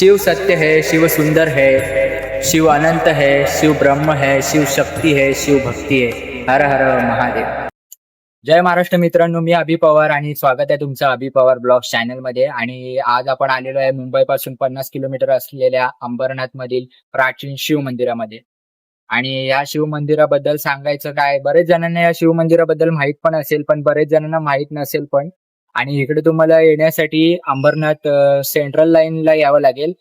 शिव सत्य है शिव सुंदर है शिव अनंत है शिव ब्रह्म है शिव शक्ती है शिव भक्ती है. हर हर महादेव. जय महाराष्ट्र मित्रांनो मी अभि पवार आणि स्वागत आहे तुमचं अभि पवार ब्लॉग चॅनलमध्ये आणि आज आपण आलेलो आहे मुंबई पासून पन्नास किलोमीटर असलेल्या अंबरनाथ मधील प्राचीन शिव मंदिरामध्ये. आणि या शिव मंदिराबद्दल सांगायचं काय बरेच जणांना या शिव मंदिराबद्दल माहीत पण असेल पण बरेच जणांना माहीत नसेल पण आणि इकडे तुम्हाला येण्यासाठी अंबरनाथ सेंट्रल लाईनला यावं लागेल.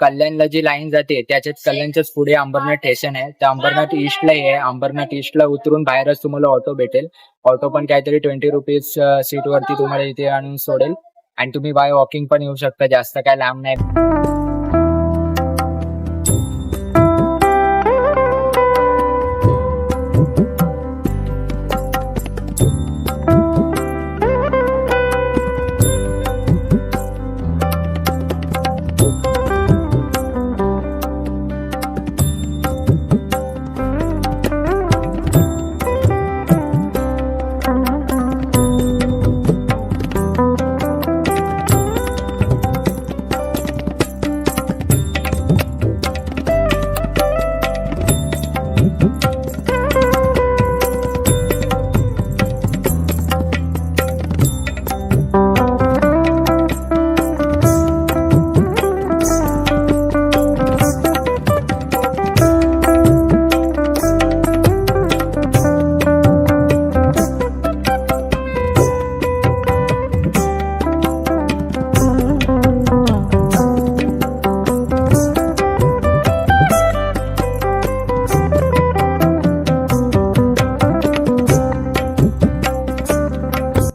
कल्याणला जी लाईन जाते त्याच्यात कल्याणच्याच पुढे अंबरनाथ स्टेशन आहे. तर अंबरनाथ ईस्टला आहे अंबरनाथ ईस्टला उतरून बाहेरच तुम्हाला ऑटो भेटेल. ऑटो पण काहीतरी ट्वेंटी रुपीज सीट वरती तुम्हाला इथे आणून सोडेल. आणि तुम्ही बाय वॉकिंग पण येऊ शकता. जास्त काय लांब नाही.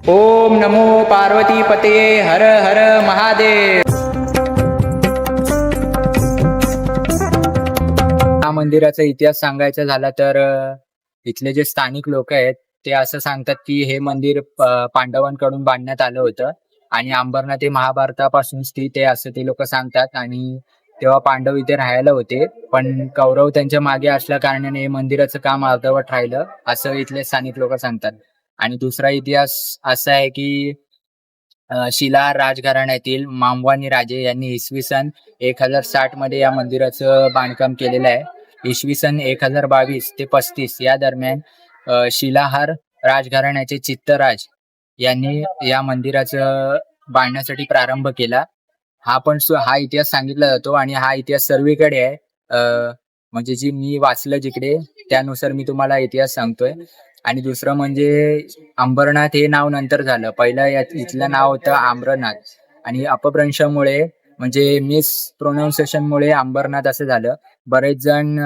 ओम नमो पार्वती पते हर हर महादेव। हा मंदिराचा इतिहास सांगायचा झाला तर इथले जे स्थानिक लोक आहेत ते असं सांगतात की हे मंदिर पांडवांकडून बांधण्यात आलं होतं आणि अंबरनाथ हे महाभारतापासून स्थित आहे असं ते लोक सांगतात आणि तेव्हा पांडव इथे राहायला होते पण कौरव त्यांच्या मागे असल्या कारणाने हे मंदिराचं काम अर्धवट राहिलं असं इथले स्थानिक लोक सांगतात. आणि दुसरा इतिहास असा आहे की शिला शिलाहार राजघराण्यातील मामवानी राजे यांनी इसवी सन एक हजार साठमध्ये या मंदिराचं बांधकाम केलेलं आहे. इसवी सन एक हजार बावीस ते पस्तीस या दरम्यान शिलाहार राजघराण्याचे चित्तराज यांनी या मंदिराचं बांधण्यासाठी प्रारंभ केला. हा पण हा इतिहास सांगितला जातो आणि हा इतिहास सर्वीकडे आहे. म्हणजे जी मी वाचलं जिकडे त्यानुसार मी तुम्हाला इतिहास सांगतोय. आणि दुसरं म्हणजे अंबरनाथ हे नाव नंतर झालं. पहिलं या इथलं नाव होतं आम्रनाथ. आणि अपभ्रंशामुळे म्हणजे मिस प्रोनाऊन्सिएशनमुळे अंबरनाथ असं झालं. बरेच जण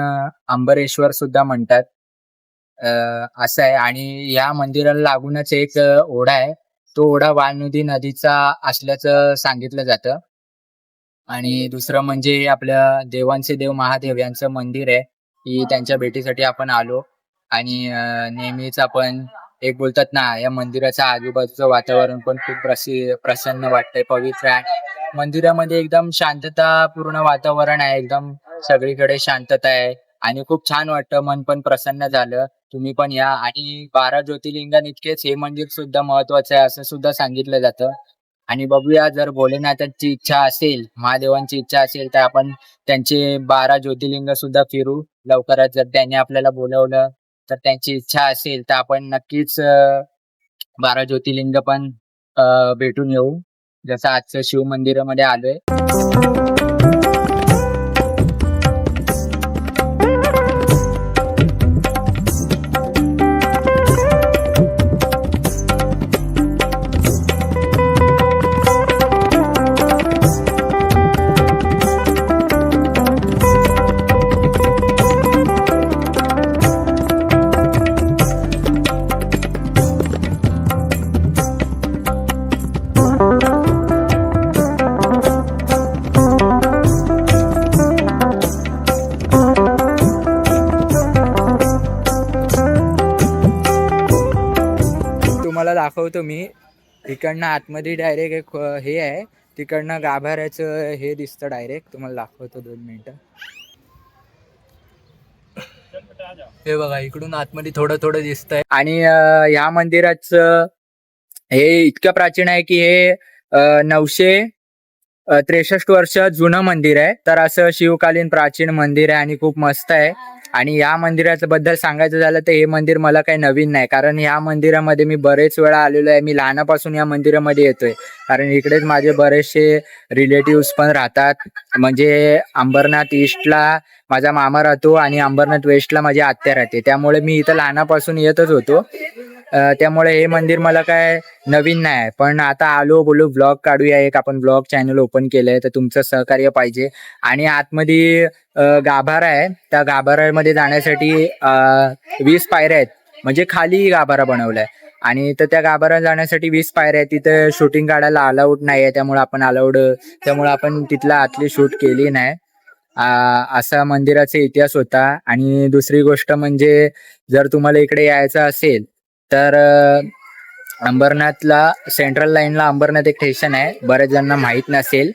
अंबरेश्वर सुद्धा म्हणतात. असं आहे. आणि या मंदिराला लागूनच एक ओढा आहे. तो ओढा वालनदी नदीचा असल्याचं सांगितलं जातं. आणि दुसरं म्हणजे आपल्या देवांचे देव महादेव यांचं मंदिर आहे. की त्यांच्या भेटीसाठी आपण आलो. आणि नेहमीच आपण एक बोलतात ना या मंदिराच्या आजूबाजूचं वातावरण पण खूप प्रसि प्रसन्न वाटतंय पवित्र आहे. मंदिरामध्ये एकदम शांततापूर्ण वातावरण आहे एकदम सगळीकडे शांतता आहे. आणि खूप छान वाटतं मन पण प्रसन्न झालं. तुम्ही पण या. आणि बारा ज्योतिर्लिंगांइतकेच हे मंदिर सुद्धा महत्वाचं आहे असं सुद्धा सांगितलं जातं. आणि बघूया जर भोलेनाथांची इच्छा असेल महादेवांची इच्छा असेल तर आपण त्यांचे बारा ज्योतिर्लिंग सुद्धा फिरू. लवकरच जर त्याने आपल्याला बोलवलं तर त्यांची इच्छा असेल तर आपण नक्कीच बारा ज्योतिर्लिंग पण भेटून येऊ. जसं आजचं शिव मंदिरामध्ये आलोय. तुम्हाला दाखवतो मी. इकडनं आतमध्ये डायरेक्ट एक हे आहे. तिकडनं गाभाऱ्याचं हे दिसतं डायरेक्ट तुम्हाला दाखवतो दोन मिनटं. हे बघा इकडून आतमध्ये थोडं थोडं दिसतंय. आणि ह्या मंदिराचं हे इतकं प्राचीन आहे की हे नऊशे त्रेसष्ट वर्ष जुनं मंदिर आहे. तर असं शिवकालीन प्राचीन मंदिर आहे आणि खूप मस्त आहे. आणि या मंदिराच्या बद्दल सांगायचं झालं तर हे मंदिर मला काही नवीन नाही. कारण या मंदिरामध्ये मी बरेच वेळा आलेलो आहे. मी लहानापासून या मंदिरामध्ये येतोय. कारण इकडेच माझे बरेचसे रिलेटिव्स पण राहतात. म्हणजे अंबरनाथ ईस्टला माझा मामा राहतो आणि अंबरनाथ वेस्टला माझी आत्या राहते. त्यामुळे मी इथं लहानापासून येतच होतो. त्यामुळे हे मंदिर मला काय नवीन नाही पण आता आलो बोलू ब्लॉग काढूया एक. आपण ब्लॉग चॅनल ओपन केलंय तर तुमचं सहकार्य पाहिजे. आणि आतमध्ये गाभारा आहे. त्या गाभाऱ्यामध्ये जाण्यासाठी वीस पायऱ्या आहेत. म्हणजे खाली गाभारा बनवलाय. आणि तर त्या गाभारा जाण्यासाठी वीस पायऱ्या आहेत. तिथं शूटिंग काढायला अलाउड नाही आहे. त्यामुळे आपण अलाउड त्यामुळे आपण तिथला आतली शूट केली नाही. असा मंदिराचा इतिहास होता. आणि दुसरी गोष्ट म्हणजे जर तुम्हाला इकडे यायचं असेल तर अंबरनाथला सेंट्रल लाईनला अंबरनाथ एक स्टेशन आहे. बऱ्याच जणांना माहीत नसेल.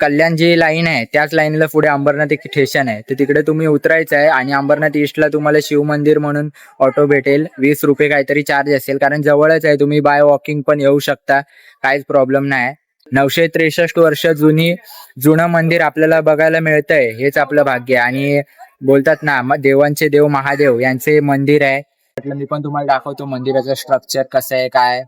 कल्याण जी लाईन आहे त्याच लाईनला पुढे अंबरनाथ एक स्टेशन आहे. तर तिकडे तुम्ही उतरायचं आहे आणि अंबरनाथ ईस्टला तुम्हाला शिव मंदिर म्हणून ऑटो भेटेल. वीस रुपये काहीतरी चार्ज असेल. कारण जवळच आहे. तुम्ही बाय वॉकिंग पण येऊ शकता. काहीच प्रॉब्लेम नाही. नऊशे त्रेसष्ट वर्ष जुनी जुनं मंदिर आपल्याला बघायला मिळतंय. हेच आपलं भाग्य आहे. आणि बोलतात ना देवांचे देव महादेव यांचे मंदिर आहे. म्हटलं मी पण तुम्हाला दाखवतो मंदिराचं स्ट्रक्चर कसं आहे काय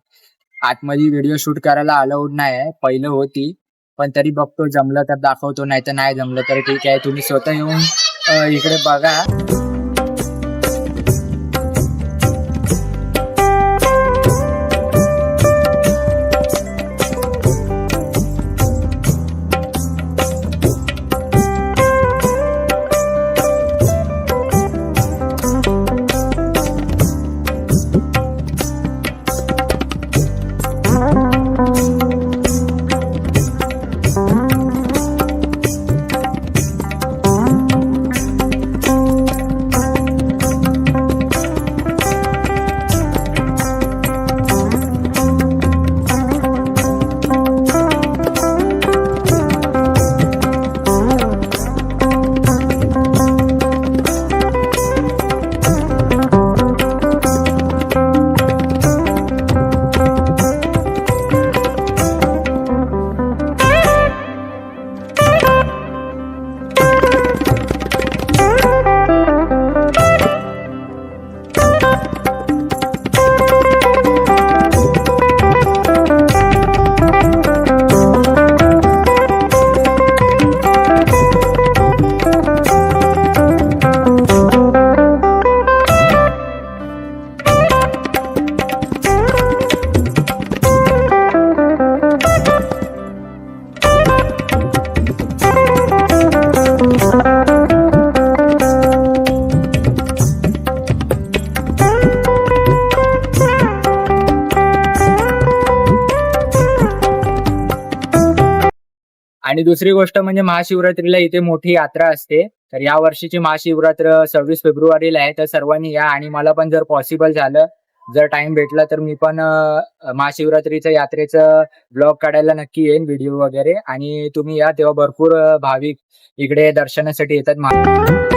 आतमध्ये व्हिडिओ शूट करायला अलाउड नाही आहे पहिलं होती. पण तरी बघतो जमलं तर दाखवतो नाही तर नाही जमलं तर ठीक आहे. तुम्ही स्वतः येऊन इकडे बघा. आणि दुसरी गोष्ट म्हणजे महाशिवरात्रीला इथे मोठी यात्रा असते. तर या वर्षीची महाशिवरात्र सव्वीस फेब्रुवारीला आहे. तर सर्वांनी या आणि मला पण जर पॉसिबल झालं जर टाइम भेटला तर मी पण महाशिवरात्रीच्या यात्रेचं ब्लॉग काढायला नक्की येईन व्हिडिओ वगैरे. आणि तुम्ही या तेव्हा भरपूर भाविक इकडे दर्शनासाठी येतात. महा-